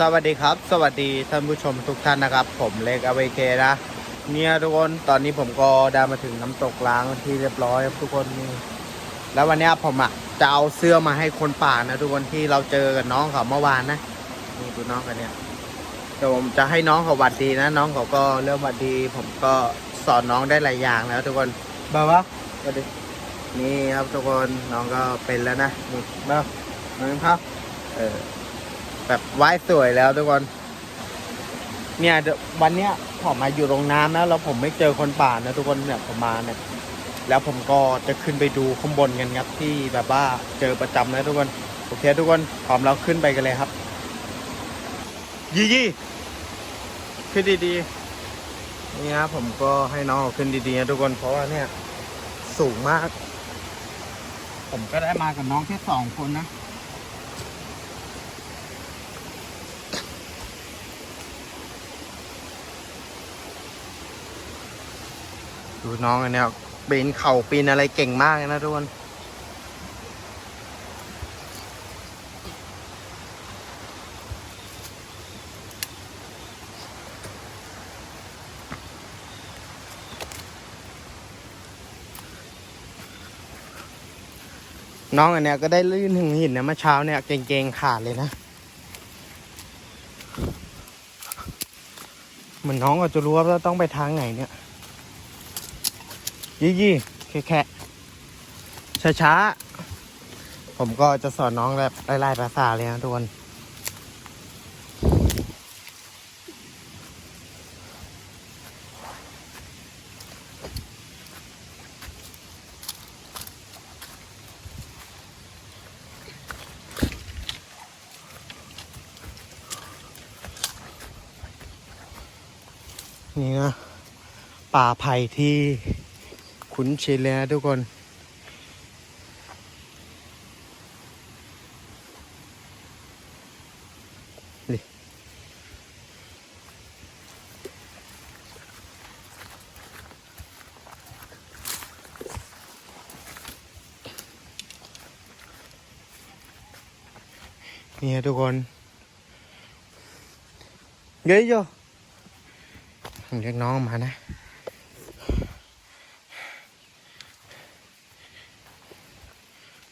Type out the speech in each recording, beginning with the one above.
สวัสดีครับ สวัสดีท่านผู้ชมทุกท่านนะครับ ผมเล็กอเวเคนะเนี่ยทุกคนตอนนี้ผมก็ได้มาถึงน้ำตกล้างที่เรียบร้อยทุกคนนี่แล้ววันนี้ผมอะจะเอาเสื้อมาให้คนป่านะทุกคนที่เราเจอกับน้องเขาเมื่อวานนะนี่ดูน้องกันเนี่ยเดี๋ยวผมจะให้น้องเขาหวัดดีนะน้องเขาก็เริ่มหวัดดี ผมก็สอนน้องได้หลายอย่างแล้วทุกคนบ้าวะสวัสดีนี่ครับทุกคนน้องก็เป็นแล้วนะนี่บ้าน้องครับ เออ แบบไหว้สวยแล้วทุกคน เนี่ยวันเนี้ยผมมาอยู่ตรงน้ำแล้วแล้วผมไม่เจอคนป่านะทุกคนเนี่ยผมมาเนี่ย แล้วผมก็จะขึ้นไปดูข้างบนกันครับที่แบบว่าเจอประจำนะทุกคนโอเคทุกคนพร้อมเราขึ้นไปกันเลยครับ ยี่ยี่ขึ้นดีๆนี่ครับผมก็ให้น้องขาขึ้นดีๆนะทุกคนเพราะว่าเนี่ย สูงมาก ผมก็ได้มากับน้องแค่สองคนนะ ดูน้องอันเนี้ยปีนเข่าปีนอะไรเก่งมากเลยนะทุกคนน้องอันเนี้ยก็ได้ลื่นถึงหินนะเมื่อเช้าเนี่ยเก่งๆขาดเลยนะเหมือนน้องก็จะรู้ว่าเราต้องไปทางไหนเนี่ย ยี่ยี่แค่แค่ช้าช้าๆ ผมก็จะสอนน้องแบบไล่ๆภาษาเลยนะทุกคนนี่นะป่าไผ่ที่ คุ้นชินเลยนะทุกคน นี่ นี่นะทุกคนเยอะอยู่ผมเรียกน้องมานะ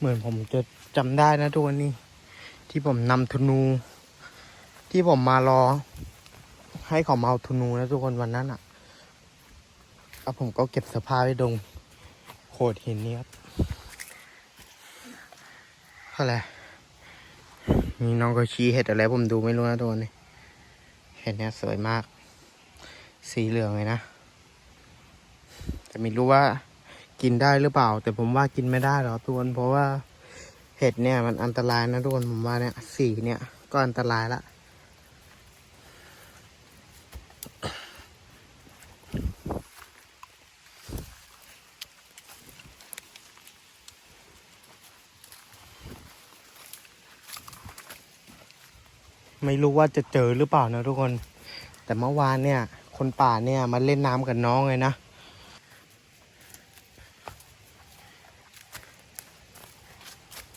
เหมือนผมจะจำได้นะทุกวันนี้ ที่ผมนำธนู ที่ผมมารอ ให้เขามาเอาธนูนะทุกคนวันนั้นอะแล้วผมก็เก็บเสภาไว้ดงโขดหินนี้ครับอะไรมีน้องก็ชี้เห็ดอะไรผมดูไม่รู้นะทุกคนนี่เห็ดเนี้ยสวยมาก สีเหลืองเลยนะ แต่ไม่รู้ว่า กินได้หรือเปล่า แต่ผมว่ากินไม่ได้หรอกทุกคนเพราะว่าเห็ดเนี่ยมันอันตรายนะทุกคนผมว่าเนี่ยสีเนี่ยก็อันตรายละไม่รู้ว่าจะเจอหรือเปล่านะทุกคน แต่เมื่อวานเนี่ย คนป่าเนี่ยมาเล่นน้ำกับน้องเลยนะ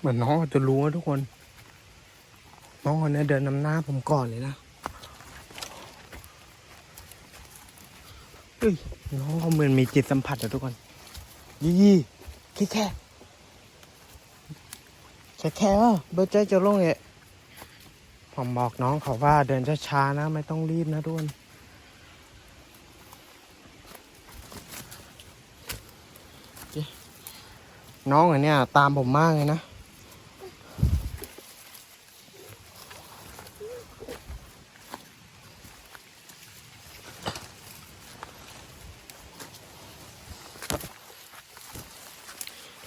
เหมือนน้องจะรู้นะทุกคน น้องคนนี้เดินนำหน้าผมก่อนเลยนะเฮ้ยน้องเขาเหมือนมีจิตสัมผัสนะทุกคนยี่ยี่แค่แค่แค่แค่เบอร์ใจจะลงเนี่ยผมบอกน้องเขาว่าเดินช้าๆนะ ไม่ต้องรีบนะทุกคนน้องอันเนี้ยตามผมมากเลยนะ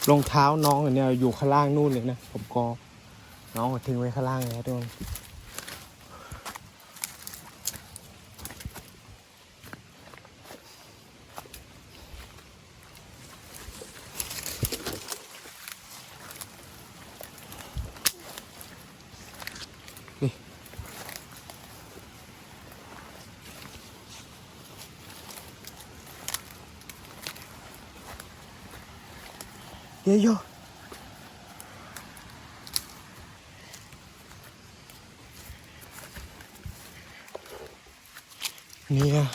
รองเท้าน้องอันเนี้ยอยู่ข้างล่างนู่นเลยนะ ผมก็น้องทิ้งไว้ข้างล่างแล้วทุกคน ดี๋ยวโยเนี่ย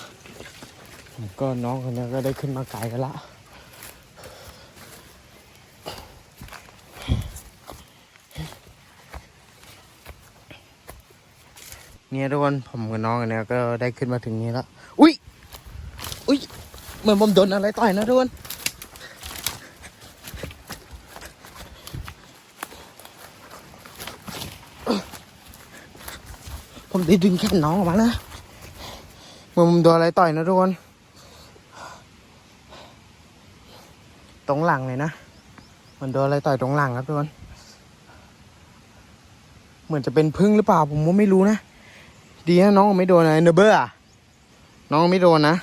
ผมก็น้องคนนี้ก็ได้ขึ้นมาไกลกันละเนี่ยทุกคนผมกับน้องคนนี้ก็ได้ขึ้นมาถึงนี้แล้ว อุ้ย อุ้ย เหมือนผมโดนอะไรต่อยนะทุกคน ผมได้ดึงแขนน้องออกมานะมือมันโดนอะไรต่อยนะทุกคน ตรงหลังเลยนะ มันโดนอะไรต่อยตรงหลังครับทุกคน เหมือนจะเป็นพึ่งหรือเปล่าผมว่าไม่รู้นะ ดีนะน้องไม่โดนอะไรเนอเบอร์อน้องไม่โดนนะ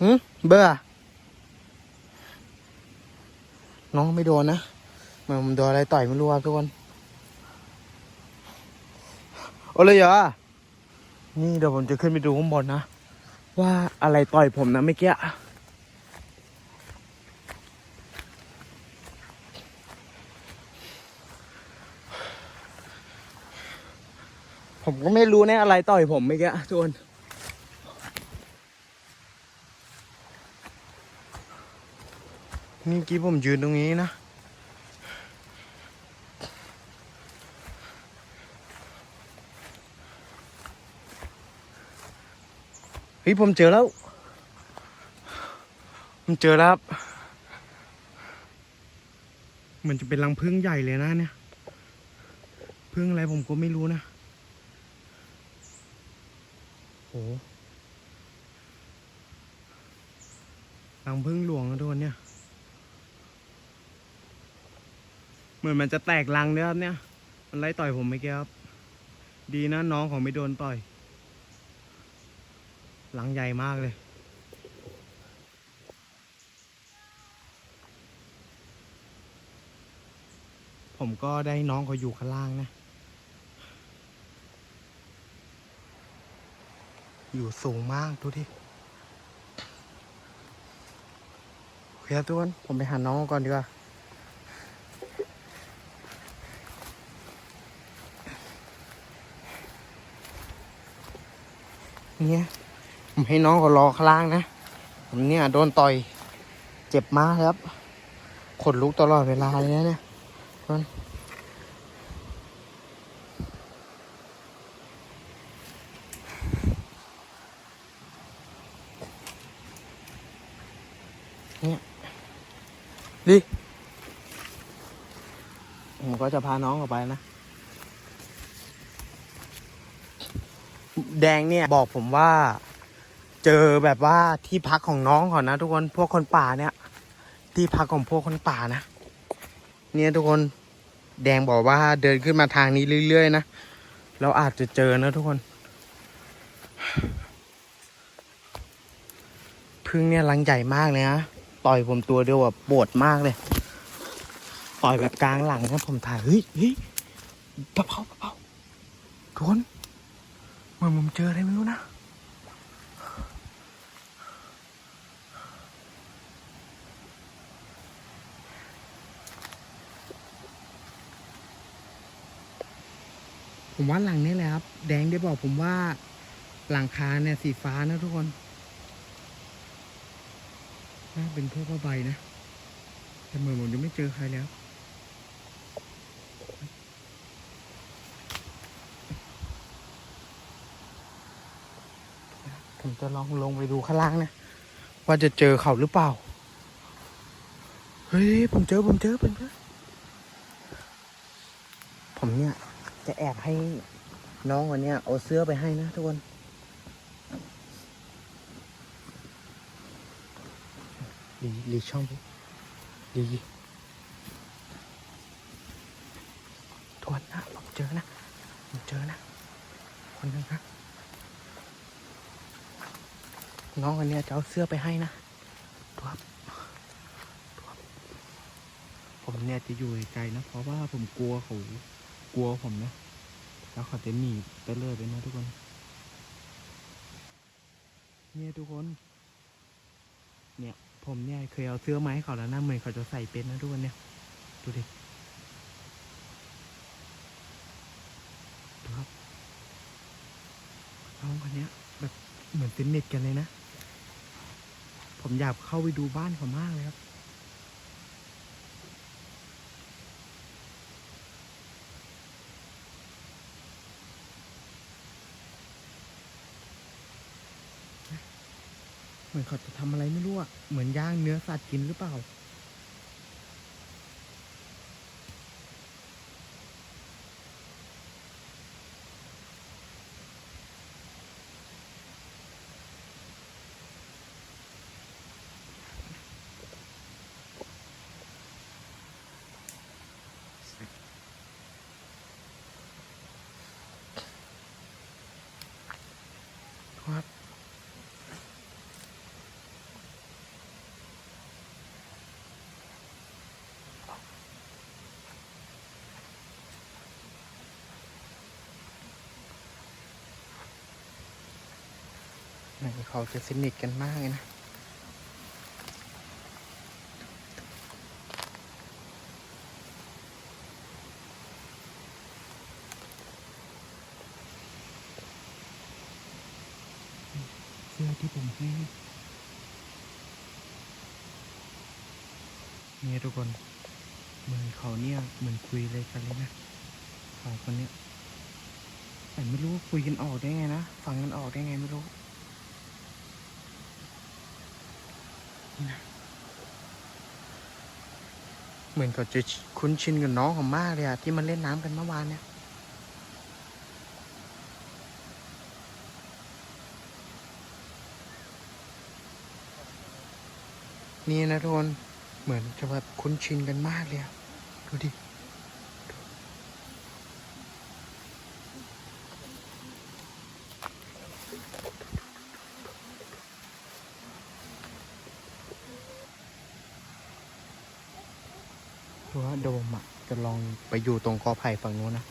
หืมเบอร์อน้องไม่โดนนะเหมือนมันโดนอะไรต่อยไม่รู้ครับทุกคน โอเลยเหรอนี่เดี๋ยวผมจะขึ้นไปดูข้างบนนะ ว่าอะไรต่อยผมนะเมื่อกี้ผมก็ไม่รู้แน่อะไรต่อยผมเมื่อกี้ทุกคนนี่กี้ผมยืนตรงนี้นะ เฮ้ยผมเจอแล้วผมเจอแล้วครับเหมือนจะเป็นรังพึ่งใหญ่เลยนะเนี่ยพึ่งอะไรผมก็ไม่รู้นะโหรังพึ่งหลวงนะทุกคนเนี่ยเหมือนมันจะแตกรังเนี่ยครับเนี่ย มันไล่ต่อยผมไม่แก้ครับ ดีนะน้องของไม่โดนต่อย หลังใหญ่มากเลย ผมก็ได้น้องเขาอยู่ข้างล่างนะ อยู่สูงมากดูดิโอเคครับทุกคนผมไปหาน้องก่อนดีกว่าเนี่ย ให้น้องเขารอข้างล่างนะ ผมเนี่ยโดนต่อยเจ็บมากครับ ขนลุกตลอดเวลาเลยนะเนี่ยนเนี่ยดิผมก็จะพาน้องออกไปนะ แดงเนี่ยบอกผมว่า เจอแบบว่าที่พักของน้องก่อนนะ ทุกคนพวกคนป่าเนี่ย ที่พักของพวกคนป่านะ เนี่ยทุกคนแดงบอกว่าเดินขึ้นมาทางนี้เรื่อยๆนะเราอาจจะเจอนะทุกคนพึ่งเนี่ยรังใหญ่มากเลยนะต่อยผมตัวเดียวแบบปวดมากเลยต่อยแบบกลางหลังนะผมถ่ายเฮ้ยเฮ้ยเบาๆเบาทุกคนเหมือนผมเจออะไรไม่รู้นะ ผมว่าหลังนี้แหละครับ แดงได้บอกผมว่าหลังคาเนี่ยสีฟ้านะทุกคนน่าเป็นพวกผ้าใบนะ แต่เหมือนผมยังไม่เจอใครแล้ว ผมจะลองลงไปดูข้างล่างนะ ว่าจะเจอเขาหรือเปล่า เฮ้ย ผมเจอ ผมเจอผมเจอผมเนี่ย จะแอบให้น้องวันนี้เอาเสื้อไปให้นะทุกคนดีดีช่องดีทวนนะผมเจอนะผมเจอนะ คนหนึงนะน้องคนนี้จะเอาเสื้อไปให้นะดูครับดูครับผมเนี่ยจะอยู่ไกลนะ เพราะว่าผมกลัวเขา กลัวผมนะ แล้วเขาจะหนีไปเรื่อยไปนะทุกคน เนี่ยทุกคน เนี่ยผมเนี่ยเคยเอาเสื้อมาให้เขาแล้วนะเหมือนเขาจะใส่เป็นนะทุกคนเนี่ย ดูดิดูครับน้องคนเนี้ยแบบเหมือนเป็นเน็ตกันเลยนะ ผมอยากเข้าไปดูบ้านเขามากเลยครับ เหมือนเขาจะทำอะไรไม่รู้อะเหมือนย่างเนื้อสัตว์กินหรือเปล่า เขาจะสนิทกันมากเลยนะ เสื้อที่ผมให้เนี่ยทุกคนเหมือนเขาเนี่ยเหมือนคุยอะไรกันเลยนะสองคนเนี้ยแต่ไม่รู้ว่าคุยกันออกได้ไงนะ ฟังกันออกได้ไงไม่รู้นี่นะ เหมือนเขาจะคุ้นชินกับน้องของมากเลยอะที่มันเล่นน้ำกันเมื่อวานเนี่ยนี่นะทุกคนเหมือนจะแบบคุ้นชินกันมากเลยอะดูดิ ดูว่าโดมอะจะลองไปอยู่ตรงกอไผ่ฝั่งนู้นนะ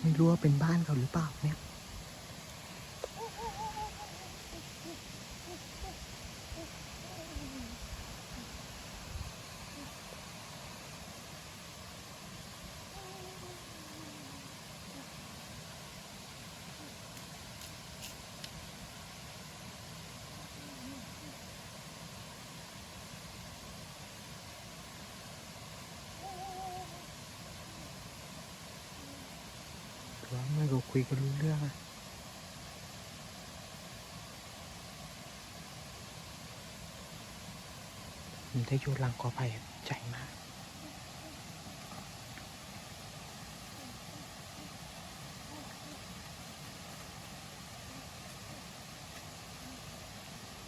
ไม่รู้ว่าเป็นบ้านเขาหรือเปล่าเนี่ย คุยกันรู้เรื่องอะผมได้อยู่หลังกอไผ่ใจมาก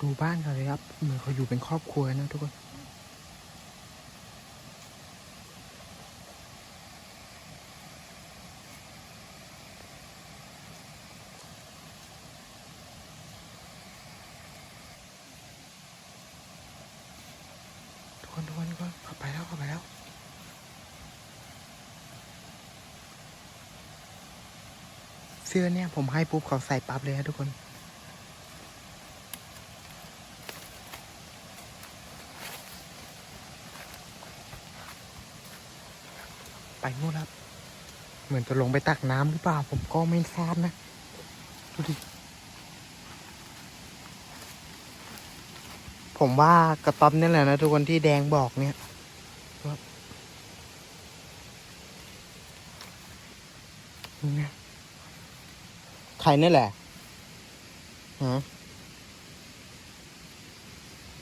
ดูบ้านเขาเลยครับ เหมือนเขาอยู่เป็นครอบครัวนะทุกคน ทุกคนทุกคนทุกคนเข้าไปแล้วเข้าไปแล้ว เสื้อเนี่ยผมให้ปุ๊บเขาใส่ปั๊บเลยนะทุกคนไปนู่นครับ เหมือนจะลงไปตักน้ำหรือเปล่า ผมก็ไม่ทราบนะ ดูดิ ผมว่ากระต๊อบนี่แหละนะทุกคนที่แดงบอกเนี่ยนี่นะ ใครนี่แหละฮะ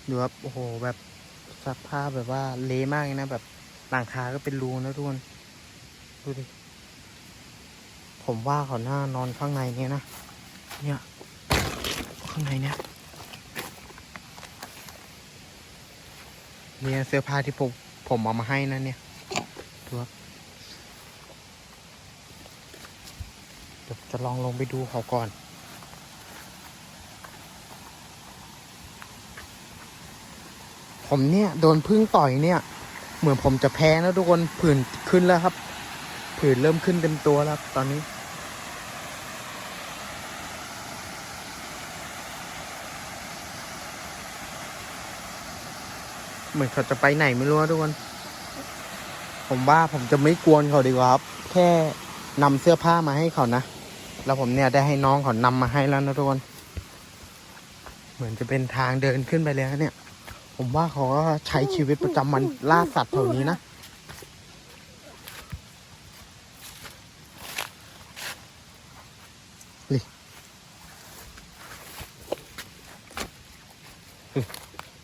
ดูครับ โอ้โห แบบสภาพแบบว่าเละมากเลยนะ แบบหลังคาก็เป็นรูนะทุกคน ดูดิ ผมว่าเขาหน้านอนข้างในเนี่ยนะ เนี่ย ข้างในเนี่ยเนี่ยเสื้อผ้าที่ผมผมเอามาให้นะเนี่ยดูครับ เดี๋ยวจะลองลงไปดูเขาก่อน ผมเนี่ย โดนพึ่งต่อยเนี่ย เหมือนผมจะแพ้นะทุกคนผื่นขึ้นแล้วครับ ผื่นเริ่มขึ้นเต็มตัวแล้วตอนนี้เหมือนเขาจะไปไหนไม่รู้ทุกคน ผมว่าผมจะไม่กวนเขาดีกว่าครับ แค่ นำเสื้อผ้ามาให้เขานะ แล้วผมเนี่ยได้ให้น้องเขานำมาให้แล้วนะทุกคน เหมือนจะเป็นทางเดินขึ้นไปเลยนะเนี่ย ผมว่าเขาก็ใช้ชีวิตประจำวันล่าสัตว์แถวนี้นะ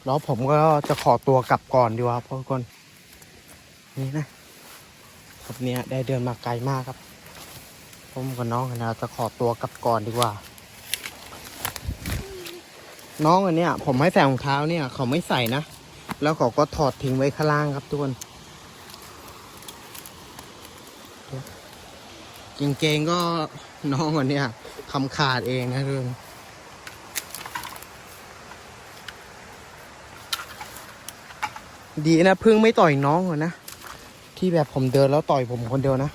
แล้วผมก็จะขอตัวกลับก่อนดีกว่าครับทุกคน นี่นะ ครับเนี่ยได้เดินมาไกลมากครับ ผมกับน้องนะจะขอตัวกลับก่อนดีกว่า น้องอันเนี้ยผมให้ใส่รองเท้าเนี่ย เขาไม่ใส่นะ แล้วเขาก็ถอดทิ้งไว้ข้างล่างครับทุกคนกางเกงก็น้องอันเนี้ยทำขาดเองนะทุกคนดีนะพึ่งไม่ต่อยน้องอนะ ที่แบบผมเดินแล้วต่อยผมคนเดียวนะ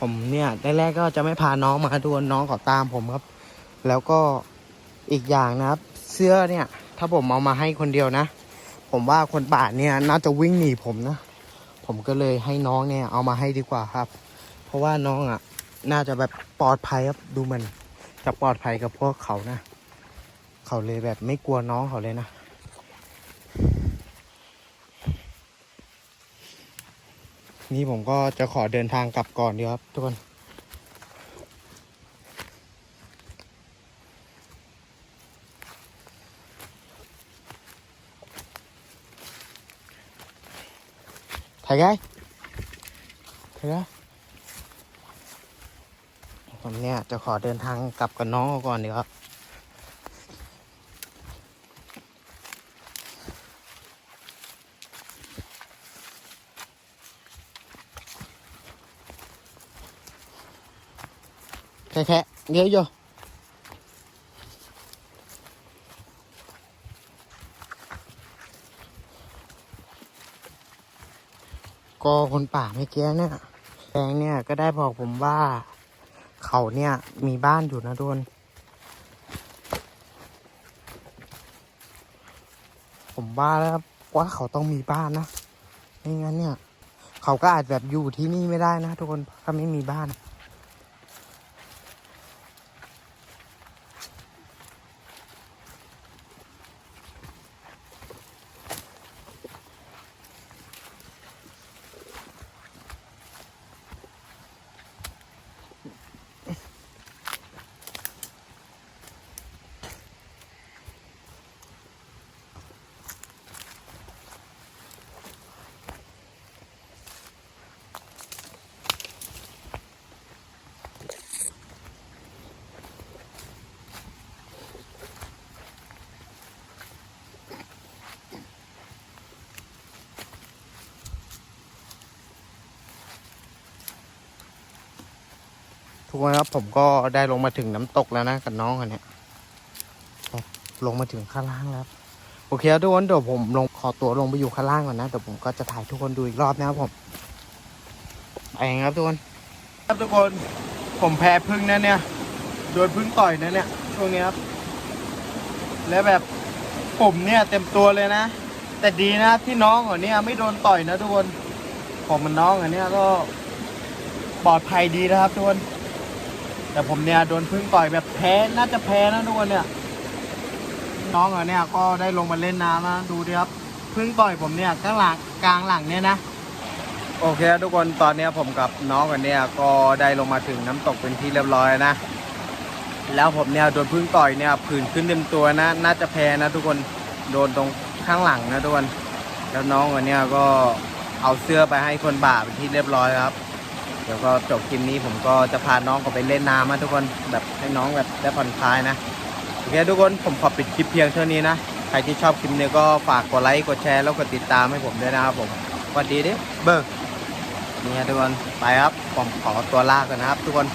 ผมเนี่ยแรกๆก็จะไม่พาน้องมาดูน้องขอตามผมครับ แล้วก็อีกอย่างนะครับ เสื้อเนี่ย ถ้าผมเอามาให้คนเดียวนะ ผมว่าคนป่าเนี่ยน่าจะวิ่งหนีผมนะ ผมก็เลยให้น้องเนี่ยเอามาให้ดีกว่าครับ เพราะว่าน้องอะ น่าจะแบบปลอดภัยครับดูมันจะปลอดภัยกับพวกเขานะ เขาเลยแบบไม่กลัวน้องเขาเลยนะ นี่ผมก็จะขอเดินทางกลับก่อนดีครับ ทุกคนถ่ายไงถ่ายไงผมเนี่ยจะขอเดินทางกลับกับน้องเขาก่อนดีครับ แค่แค่เยอะอยู่ก็คนป่าเมื่อกี้เนี่ยแดงเนี่ยก็ได้บอกผมว่า เขาเนี่ยมีบ้านอยู่นะทุกคนผมว่าแล้วว่าเขาต้องมีบ้านนะไม่งั้นเนี่ย เขาก็อาจแบบอยู่ที่นี่ไม่ได้นะทุกคนถ้าไม่มีบ้าน ทุกคนครับผมก็ได้ลงมาถึงน้ำตกแล้วนะกับน้องคนนี้ลงมาถึงข้างล่างแล้วครับโอเคครับทุกคนเดี๋ยวผมลงขอตัวลงไปอยู่ข้างล่างก่อนนะเดี๋ยวผมก็จะถ่ายทุกคนดูอีกรอบนะครับผมไปครับทุกคนครับทุกคนผมแพ้พึ่งนะเนี่ยโดนพึ่งต่อยนะเนี่ยช่วงนี้ครับ แล้วแบบผมเนี่ยเต็มตัวเลยนะ แต่ดีนะที่น้องของเนี่ยไม่โดนต่อยนะทุกคนผมมันน้องอันเนี้ยก็ปลอดภัยดีนะครับทุกคน แต่ผมเนี่ยโดนพึ่งต่อยแบบแพ้น่าจะแพ้นะทุกคนเนี่ย น้องเหรอเนี่ยก็ได้ลงมาเล่นน้ำนะดูดิครับพึ่งต่อยผมเนี่ยข้างหลังกลางหลังเนี่ยนะ โอเคทุกคนตอนนี้ผมกับน้องกันเนี่ยก็ได้ลงมาถึงน้ำตกเป็นที่เรียบร้อยนะ แล้วผมเนี่ยโดนพึ่งต่อยเนี่ยผื่นขึ้นเต็มตัวนะ น่าจะแพ้นะ ทุกคนโดนตรงข้างหลังนะทุกคนแล้วน้องกันเนี่ยก็เอาเสื้อไปให้คนบ่าเป็นที่เรียบร้อยครับ ดี๋ยวก็จบคลิปนี้ผมก็จะพาน้องเขาไปเล่นน้ำนะทุกคนแบบให้น้องแบบได้ผ่อนคลายนะโอเคทุกคนผมขอปิดคลิปเพียงเท่านี้นะใครที่ชอบคลิปนี้ก็ฝากกดไลค์กดแชร์แล้วกดติดตามให้ผมด้วยนะครับผมสวัสดีดิเบิร์นี่ฮะทุกคนไปครับผมขอตัวลากันนะครับ ทุกคน